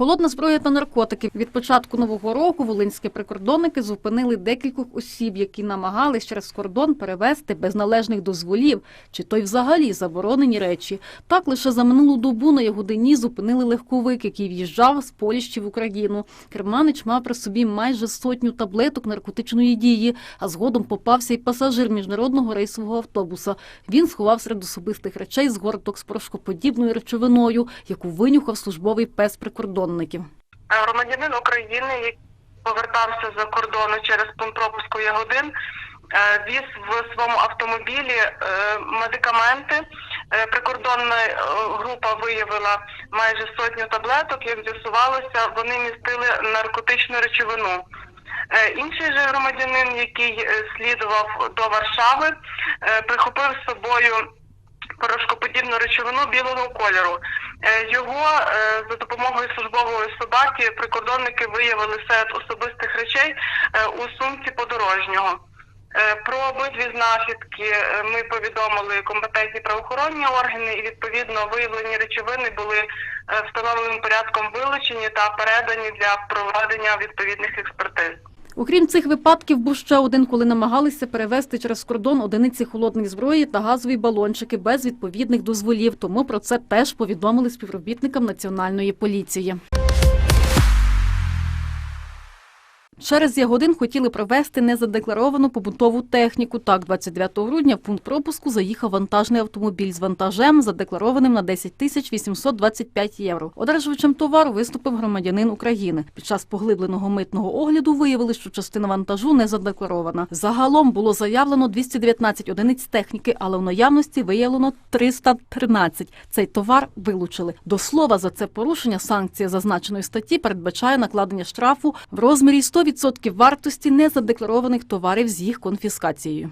Холодна зброя та наркотики. Від початку нового року волинські прикордонники зупинили декількох осіб, які намагались через кордон перевезти без належних дозволів, чи то й взагалі заборонені речі. Так лише за минулу добу на його дині зупинили легковик, який в'їжджав з Поліщі в Україну. Керманич мав при собі майже сотню таблеток наркотичної дії, а згодом попався й пасажир міжнародного рейсового автобуса. Він сховав серед особистих речей згорток з порошкоподібною речовиною, яку винюхав службовий пес прикордонників. громадянин України, який повертався за кордону через пункт пропуску Ягодин, е, віз в своєму автомобілі е, медикаменти. Е, Прикордонна е, група виявила майже сотню таблеток. Як з'ясувалося, вони містили наркотичну речовину. Е, Інший же громадянин, який е, слідував до Варшави, е, прихопив з собою порошкоподібну речовину білого кольору. Е, Його е, за допомогою службової собаки прикордонники виявили серед особистих речей е, у сумці подорожнього. Про обидві знахідки ми повідомили компетентні правоохоронні органи, і відповідно виявлені речовини були встановленим порядком вилучені та передані для проведення відповідних експертиз. Окрім цих випадків, був ще один, коли намагалися перевезти через кордон одиниці холодної зброї та газові балончики без відповідних дозволів. Тому про це теж повідомили співробітникам національної поліції. Через Ягодин хотіли провести незадекларовану побутову техніку. Так, 29 грудня в пункт пропуску заїхав вантажний автомобіль з вантажем, задекларованим на 10 тисяч 825 євро. Одержувачем товару виступив громадянин України. Під час поглибленого митного огляду виявили, що частина вантажу не задекларована. Загалом було заявлено 219 одиниць техніки, але в наявності виявлено 313. Цей товар вилучили. До слова, за це порушення санкція зазначеної статті передбачає накладення штрафу в розмірі 100% вартості незадекларованих товарів з їх конфіскацією.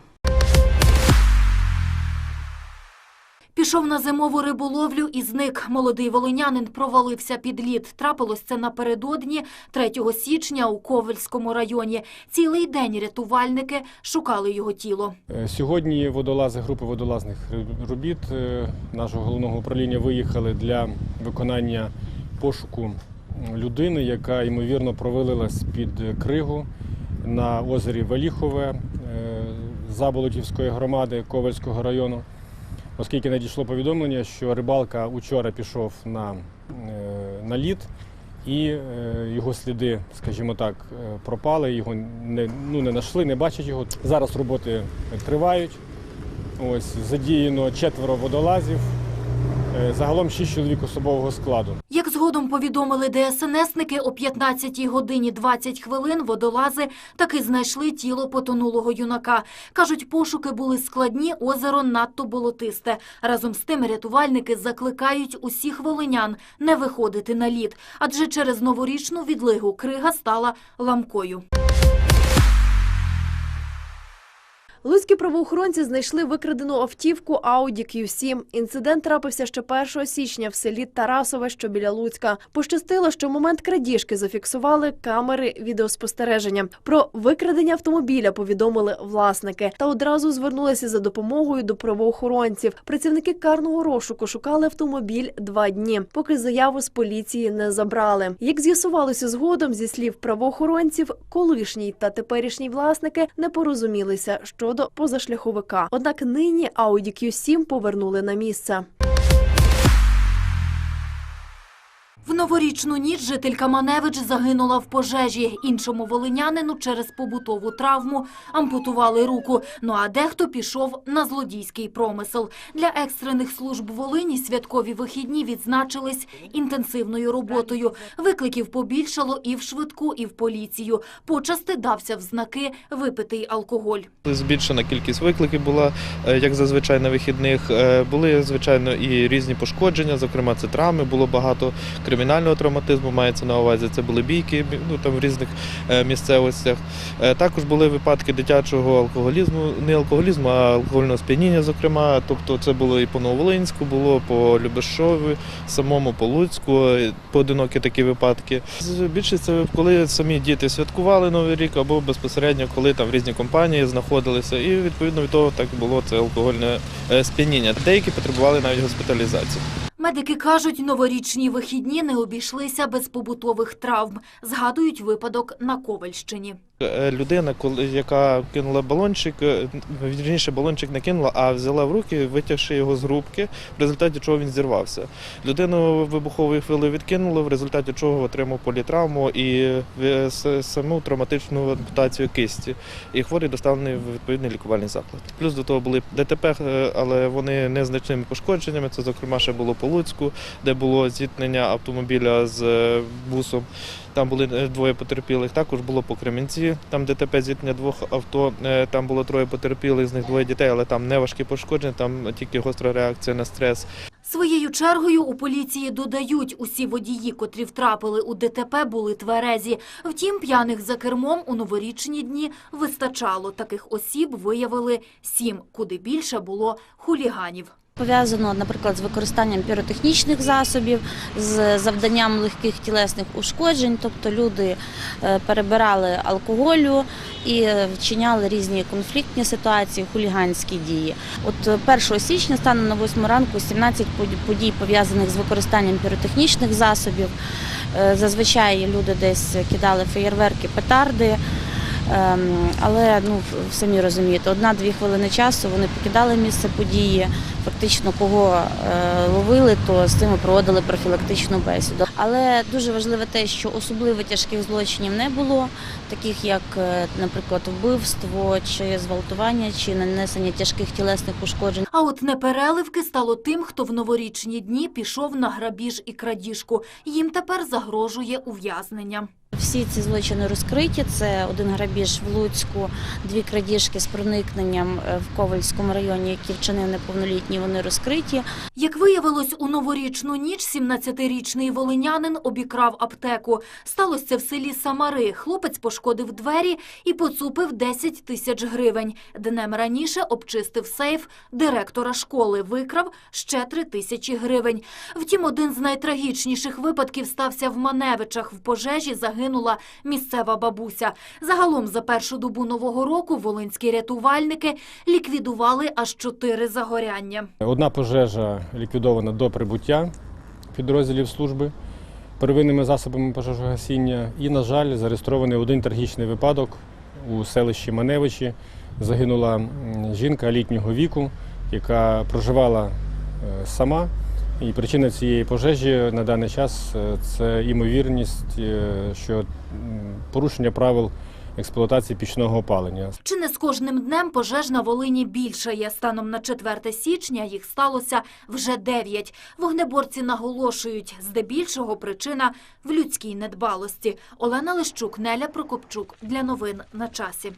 Пішов на зимову риболовлю і зник. Молодий волинянин провалився під лід. Трапилось це напередодні 3 січня у Ковельському районі. Цілий день рятувальники шукали його тіло. Е, Сьогодні водолази групи водолазних робіт е, нашого головного управління виїхали для виконання пошуку людини, яка ймовірно провалилась під кригу на озері Веліхове е, Заболотівської громади Ковальського району. Оскільки надійшло повідомлення, що рибалка учора пішов на, е, на лід і е, його сліди, скажімо так, пропали, його не, ну, не знайшли, не бачать його. Зараз роботи тривають. Ось задіяно четверо водолазів, загалом шість чоловік особового складу. Як згодом повідомили ДСНСники, о 15 годині 20 хвилин водолази таки знайшли тіло потонулого юнака. Кажуть, пошуки були складні, озеро надто болотисте. Разом з тим рятувальники закликають усіх волинян не виходити на лід, адже через новорічну відлигу крига стала ламкою. Луцькі правоохоронці знайшли викрадену автівку Audi Q7. Інцидент трапився ще 1 січня в селі Тарасове, що біля Луцька. Пощастило, що момент крадіжки зафіксували камери відеоспостереження. Про викрадення автомобіля повідомили власники та одразу звернулися за допомогою до правоохоронців. Працівники карного розшуку шукали автомобіль два дні, поки заяву з поліції не забрали. Як з'ясувалося згодом, зі слів правоохоронців, колишній та теперішній власники не порозумілися щодо позашляховика. Однак нині Audi Q7 повернули на місце. В новорічну ніч жителька Маневич загинула в пожежі. Іншому волинянину через побутову травму ампутували руку. Ну а дехто пішов на злодійський промисел. Для екстрених служб Волині святкові вихідні відзначились інтенсивною роботою. Викликів побільшало і в швидку, і в поліцію. Почасти дався в знаки випитий алкоголь. Збільшена кількість викликів була, е, як зазвичай на вихідних. Е, Були, звичайно, і різні пошкодження, зокрема, це травми, було багато кримінального травматизму, мається на увазі. Це були бійки ну, там, в різних е, місцевостях. Е, Також були випадки дитячого алкоголізму, не алкоголізму, а алкогольного сп'яніння, зокрема. Тобто це було і по Нововолинську, було по Любешові, самому по Луцьку, е, поодинокі такі випадки. Більшість це коли самі діти святкували Новий рік, або безпосередньо, коли там різні компанії знаходилися, і відповідно від того так було це алкогольне сп'яніння. Деякі потребували навіть госпіталізації. Медики кажуть, новорічні вихідні не обійшлися без побутових травм. Згадують випадок на Ковальщині. Е, Людина, яка кинула балончик, е, вірніше балончик не кинула, а взяла в руки, витягши його з грубки, в результаті чого він зірвався. Людину вибуховою хвилею відкинуло, в результаті чого отримав політравму і е, саму травматичну ампутацію кисті. І хворий доставлений в відповідний лікувальний заклад. Плюс до того були ДТП, але вони незначними пошкодженнями. Це, зокрема, ще було по Луцьку, де було зіткнення автомобіля з бусом. Там були е, двоє потерпілих. Також було по Кремінці, там ДТП зіткнення двох авто. е, Там було троє потерпілих, з них двоє дітей, але там не важкі пошкодження, там тільки гостра реакція на стрес. Своєю чергою у поліції додають, усі водії, котрі втрапили у ДТП, були тверезі. Втім, п'яних за кермом у новорічні дні вистачало. Таких осіб виявили сім, куди більше було хуліганів. Пов'язано, наприклад, з використанням піротехнічних засобів, з завданням легких тілесних ушкоджень, тобто люди е, перебирали алкоголю і е, вчиняли різні конфліктні ситуації, хуліганські дії. От е, 1 січня станом на 8 ранку 17 под- подій пов'язаних з використанням піротехнічних засобів. Е, Зазвичай люди десь кидали феєрверки, петарди. Ем, Але ну самі розумієте, одна-дві хвилини часу вони покидали місце події. Фактично, кого е, ловили, то з цими проводили профілактичну бесіду. Але дуже важливо те, що особливо тяжких злочинів не було, таких як, е, наприклад, вбивство чи зґвалтування, чи нанесення тяжких тілесних ушкоджень. А от непереливки стало тим, хто в новорічні дні пішов на грабіж і крадіжку. Їм тепер загрожує ув'язнення. Всі ці злочини розкриті. Це один грабіж в Луцьку, дві крадіжки з проникненням е, в Ковальському районі, які вчинив неповнолітній. Вони розкриті. Як виявилось, у новорічну ніч 17-річний волинянин обікрав аптеку. Сталося це в селі Самари. Хлопець пошкодив двері і поцупив 10 тисяч гривень. Днем раніше обчистив сейф директора школи, викрав ще 3 тисячі гривень. Втім, один з найтрагічніших випадків стався в Маневичах. В пожежі загинула місцева бабуся. Загалом за першу добу нового року волинські рятувальники ліквідували аж чотири загоряння. Одна пожежа ліквідована до прибуття підрозділів служби первинними засобами пожежогасіння. І, на жаль, зареєстрований один трагічний випадок у селищі Маневичі. Загинула жінка літнього віку, яка проживала е, сама. І причина цієї пожежі на даний час е, це імовірність, е, що порушення правил експлуатації пічного опалення. Чи не з кожним днем пожеж на Волині більшає? Станом на 4 січня їх сталося вже 9. Вогнеборці наголошують, здебільшого причина в людській недбалості. Олена Лищук, Неля Прокопчук. Для новин на часі.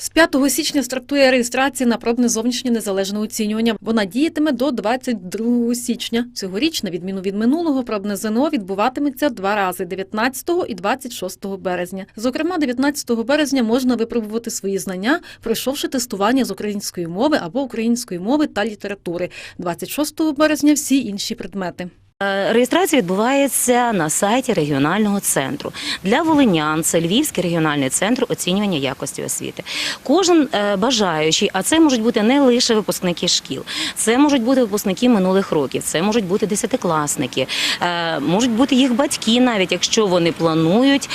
З 5 січня стартує реєстрація на пробне зовнішнє незалежне оцінювання. Вона діятиме до 22 січня. Цьогоріч, на відміну від минулого, пробне ЗНО відбуватиметься два рази 19 і 26 березня. Зокрема, 19 березня можна випробувати свої знання, пройшовши тестування з української мови або української мови та літератури. 26 березня всі інші предмети. Е, Реєстрація відбувається на сайті регіонального центру. Для волинян це Львівський регіональний центр оцінювання якості освіти. Кожен е, бажаючий, а це можуть бути не лише випускники шкіл, це можуть бути випускники минулих років, це можуть бути десятикласники, е, можуть бути їх батьки, навіть якщо вони планують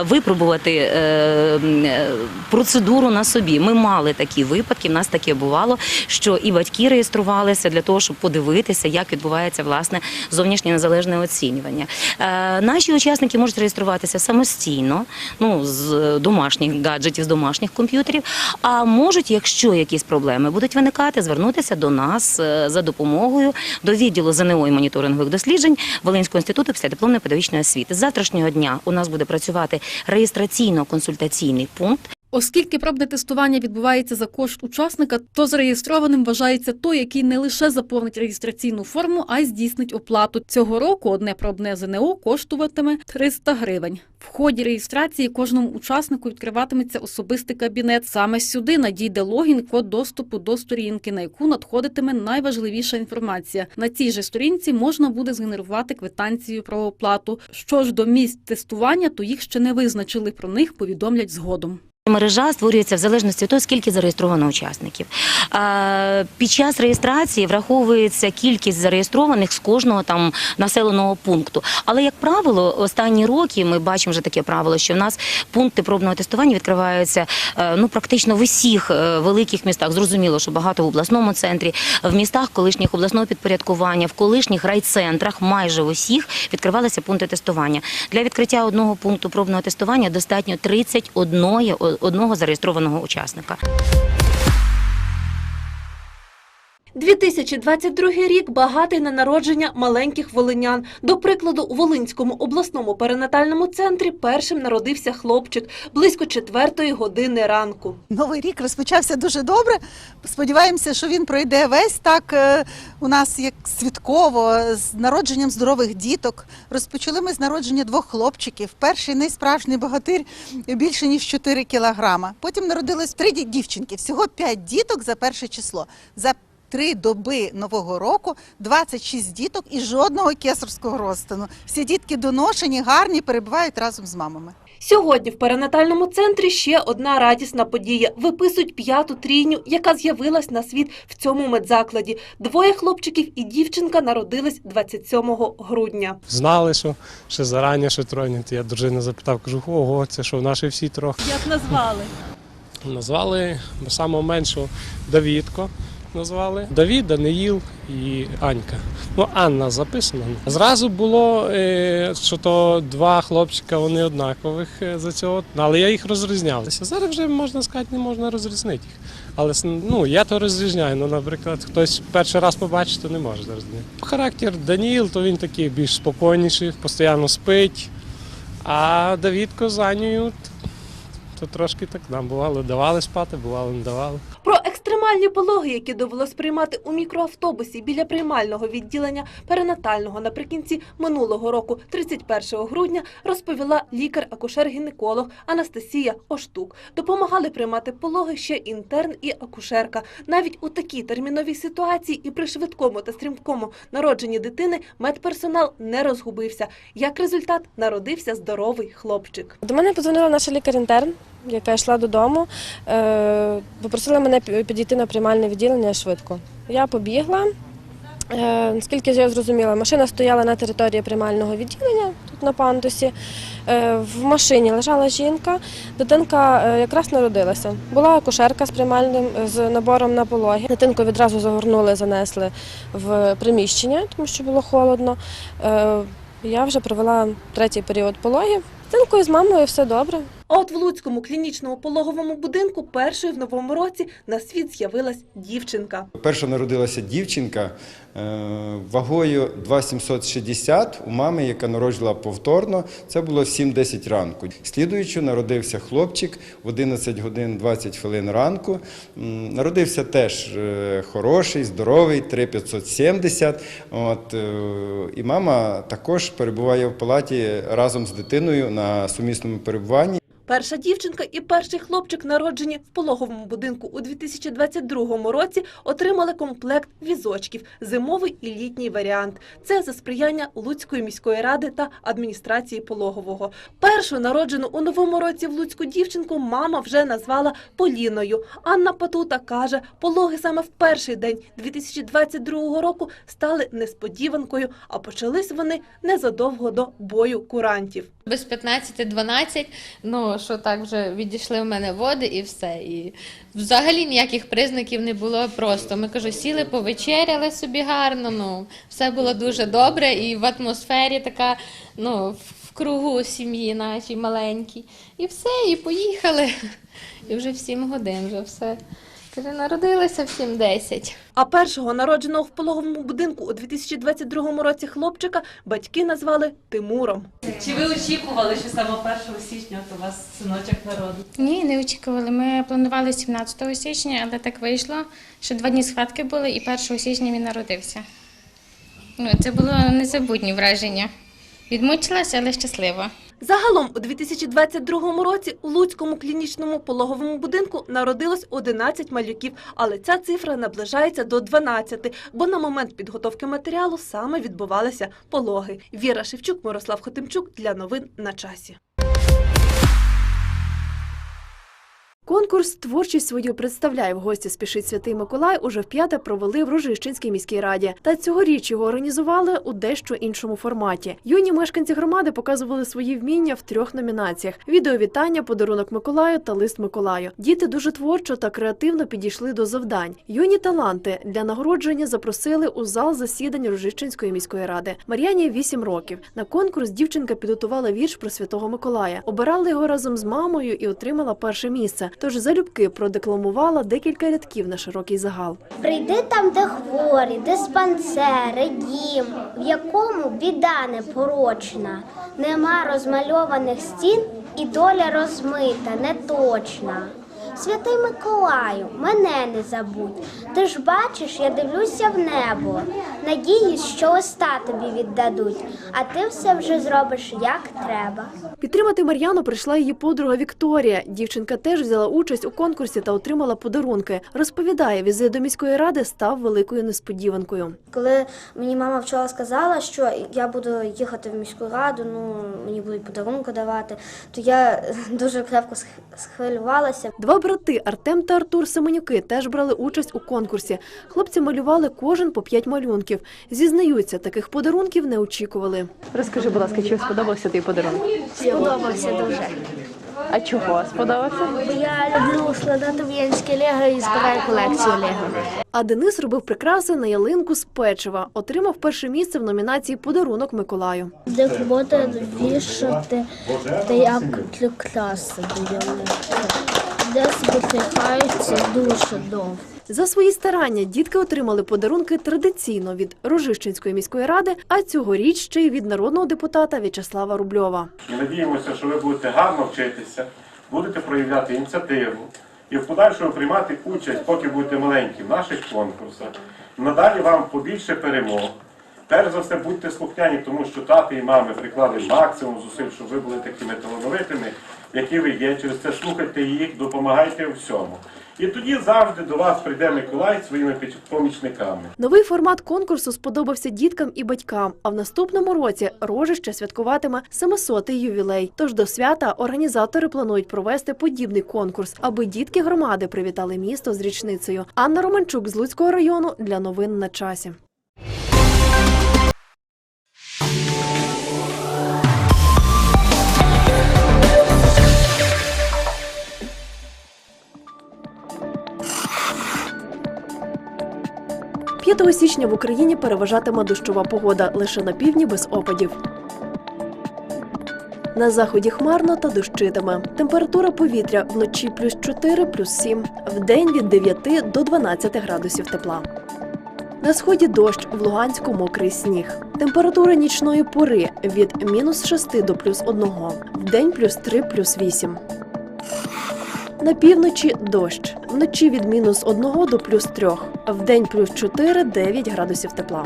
випробувати процедуру на собі. Ми мали такі випадки. В нас таке бувало, що і батьки реєструвалися для того, щоб подивитися, як відбувається власне зовнішнє незалежне оцінювання. Е, наші учасники можуть реєструватися самостійно, ну з домашніх гаджетів, з домашніх комп'ютерів. А можуть, якщо якісь проблеми будуть виникати, звернутися до нас е, за допомогою до відділу ЗНО і моніторингових досліджень Волинського інституту післядипломної педагогічної освіти. З завтрашнього дня у нас буде працювати реєстраційно-консультаційний пункт. Оскільки пробне тестування відбувається за кошт учасника, то зареєстрованим вважається той, який не лише заповнить реєстраційну форму, а й здійснить оплату. Цього року одне пробне ЗНО коштуватиме 300 гривень. В ході реєстрації кожному учаснику відкриватиметься особистий кабінет. Саме сюди надійде логін, код доступу до сторінки, на яку надходитиме найважливіша інформація. На цій же сторінці можна буде згенерувати квитанцію про оплату. Що ж до місць тестування, то їх ще не визначили. Про них повідомлять згодом. Мережа створюється в залежності від того, скільки зареєстровано учасників. Під час реєстрації враховується кількість зареєстрованих з кожного там населеного пункту. Але як правило, останні роки ми бачимо вже таке правило, що в нас пункти пробного тестування відкриваються е, ну практично в усіх е, великих містах. Зрозуміло, що багато в обласному центрі, в містах колишніх обласного підпорядкування, в колишніх райцентрах, майже в усіх відкривалися пункти тестування. Для відкриття одного пункту пробного тестування достатньо 31 одного зареєстрованого учасника. 2022 рік багатий на народження маленьких волинян. До прикладу, у Волинському обласному перинатальному центрі першим народився хлопчик близько четвертої години ранку. Новий рік розпочався дуже добре. Сподіваємося, що він пройде весь так е, у нас як святково з народженням здорових діток. Розпочали ми з народження двох хлопчиків. Перший найсправжній богатир більше ніж 4 кілограма. Потім народилось три дівчинки. Всього 5 діток за перше число. За Три доби нового року 26 діток і жодного кесарського розтину. Всі дітки доношені, гарні, перебувають разом з мамами. Сьогодні в перинатальному центрі ще одна радісна подія. Виписують п'яту трійню, яка з'явилась на світ в цьому медзакладі. Двоє хлопчиків і дівчинка народились 27 грудня. Знали, що ще зарані, що тройні. Я дружину запитав, кажу, ого, це що, наші всі трохи. Як назвали? Назвали самого меншого Давідко. Назвали Давід, Даниїл і Анька. Ну, Анна записана. Зразу було, е, що то два хлопчика, вони однакових е, за цього, але я їх розрізняв. Зараз вже можна сказати, не можна розрізнити їх. Але ну, я то розрізняю. Ну, наприклад, хтось перший раз побачить, то не може розрізняти. Характер Даніїл, то він такий більш спокійніший, постійно спить. А Давідко з Анею, то трошки так нам бувало, давали спати, бувало, не давали. Про екстремальні пологи, які довелось приймати у мікроавтобусі біля приймального відділення перинатального наприкінці минулого року, 31 грудня, розповіла лікар-акушер-гінеколог Анастасія Оштук. Допомагали приймати пологи ще інтерн і акушерка. Навіть у такій терміновій ситуації і при швидкому та стрімкому народженні дитини медперсонал не розгубився. Як результат, народився здоровий хлопчик. До мене подзвонила наша лікар-інтерн, яка йшла додому. Е, Попросила мене підійти на приймальне відділення швидко. Я побігла. Е, Наскільки я зрозуміла, машина стояла на території приймального відділення тут на пандусі. Е, В машині лежала жінка, дитинка е, якраз народилася. Була акушерка з приймальним з набором на пологи. Дитинку відразу загорнули, занесли в приміщення, тому що було холодно. Я вже провела третій період пологів. Дитинкою з мамою все добре. А от в Луцькому клінічному пологовому будинку першою в новому році на світ з'явилась дівчинка. Перша народилася дівчинка е, вагою 2760 у мами, яка народжувала повторно. Це було в 7-10 ранку. Слідуючи, народився хлопчик в 11 годин 20 хвилин ранку. Народився теж е, хороший, здоровий, 3570. От, е, і мама також перебуває в палаті разом з дитиною на сумісному перебуванні. Перша дівчинка і перший хлопчик, народжені в пологовому будинку у 2022 році, отримали комплект візочків зимовий і літній варіант. Це за сприяння Луцької міської ради та адміністрації пологового. Першу народжену у новому році в Луцьку дівчинку мама вже назвала Поліною. Анна Патута каже, пологи саме в перший день 2022 року стали несподіванкою, а почались вони незадовго до бою курантів. Без 15-12, ну що так вже відійшли в мене води і все. І взагалі ніяких признаків не було просто. Ми кажу, сіли, повечеряли собі гарно. Ну все було дуже добре, і в атмосфері така, ну, в кругу сім'ї нашій маленькій. І все, і поїхали. І вже в 7 годин вже все. Каже, народилася в 7-10. А першого народженого в пологовому будинку у 2022 році хлопчика батьки назвали Тимуром. Чи ви очікували, що саме 1 січня от у вас синочок народить? Ні, не очікували. Ми планували 17 січня, але так вийшло, що два дні схватки були, і 1 січня він народився. Ну, це було незабутні враження. Відмучилася, але щаслива. Загалом у 2022 році у Луцькому клінічному пологовому будинку народилось 11 малюків, але ця цифра наближається до 12, бо на момент підготовки матеріалу саме відбувалися пологи. Віра Шевчук, Мирослав Хотимчук для новин на часі. Конкурс творчість свою представляє в гості спішить святий Миколай. Уже вп'яте провели в Рожищенській міській раді. Та цьогоріч його організували у дещо іншому форматі. Юні мешканці громади показували свої вміння в трьох номінаціях: відеовітання, подарунок Миколаю та лист Миколаю. Діти дуже творчо та креативно підійшли до завдань. Юні таланти для нагородження запросили у зал засідань Рожищенської міської ради. Мар'яні 8 років. На конкурс дівчинка підготувала вірш про святого Миколая. Обирали його разом з мамою і отримала перше місце. Тож залюбки продекламувала декілька рядків на широкий загал. Прийди там, де хворі, диспансери, дім, в якому біда непорочна, нема розмальованих стін і доля розмита, неточна. Святий Миколаю, мене не забудь. Ти ж бачиш, я дивлюся в небо. Надіюсь, що листа тобі віддадуть, а ти все вже зробиш як треба. Підтримати Мар'яну прийшла її подруга Вікторія. Дівчинка теж взяла участь у конкурсі та отримала подарунки. Розповідає, візит до міської ради став великою несподіванкою. Коли мені мама вчора сказала, що я буду їхати в міську раду, ну мені будуть подарунки давати, то я дуже крепко схвилювалася. Два брати Артем та Артур Семенюки теж брали участь у конкурсі. Хлопці малювали кожен по п'ять малюнків. Зізнаються, таких подарунків не очікували. Розкажи, будь ласка, чи сподобався твій подарунок? Сподобався дуже. А чого сподобався? Я люблю складати в'єнське лего і збираю колекцію лего. А Денис робив прикраси на ялинку з печива. Отримав перше місце в номінації Подарунок Миколаю. Де буде вішати та як прикраси до ялинки. Де зберігаються дуже довго. За свої старання дітки отримали подарунки традиційно від Рожищенської міської ради, а цьогоріч ще й від народного депутата В'ячеслава Рубльова. І надіємося, що ви будете гарно вчитися, будете проявляти ініціативу і в подальшому приймати участь, поки будете маленькі, в наших конкурсах. Надалі вам побільше перемог. Перш за все, будьте слухняні, тому що тати і мами приклали максимум зусиль, щоб ви були такими талановитими, які ви є. Через це слухайте їх, допомагайте у всьому. І тоді завжди до вас прийде Миколай своїми помічниками. Новий формат конкурсу сподобався діткам і батькам. А в наступному році Рожище святкуватиме 700-й ювілей. Тож до свята організатори планують провести подібний конкурс, аби дітки громади привітали місто з річницею. Анна Романчук з Луцького району для новин на часі. П'ятого січня в Україні переважатиме дощова погода лише на півдні без опадів. На заході хмарно та дощитиме. Температура повітря вночі плюс 4, плюс 7, вдень від 9 до 12 градусів тепла. На сході дощ, в Луганську мокрий сніг. Температура нічної пори від мінус 6 до плюс 1, вдень плюс 3, плюс 8. На півночі дощ. Вночі від мінус 1 до плюс 3, вдень плюс 4, 9 градусів тепла.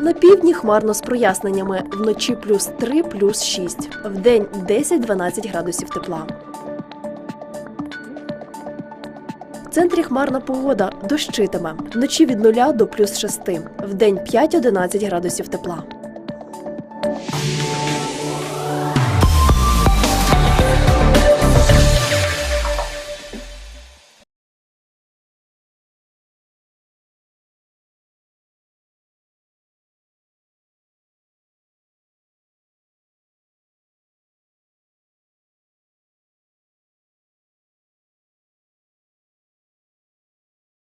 На півдні хмарно з проясненнями. Вночі плюс 3, плюс 6, вдень 10-12 градусів тепла. В центрі хмарна погода дощитиме. Вночі від 0 до плюс 6, вдень 5-11 градусів тепла.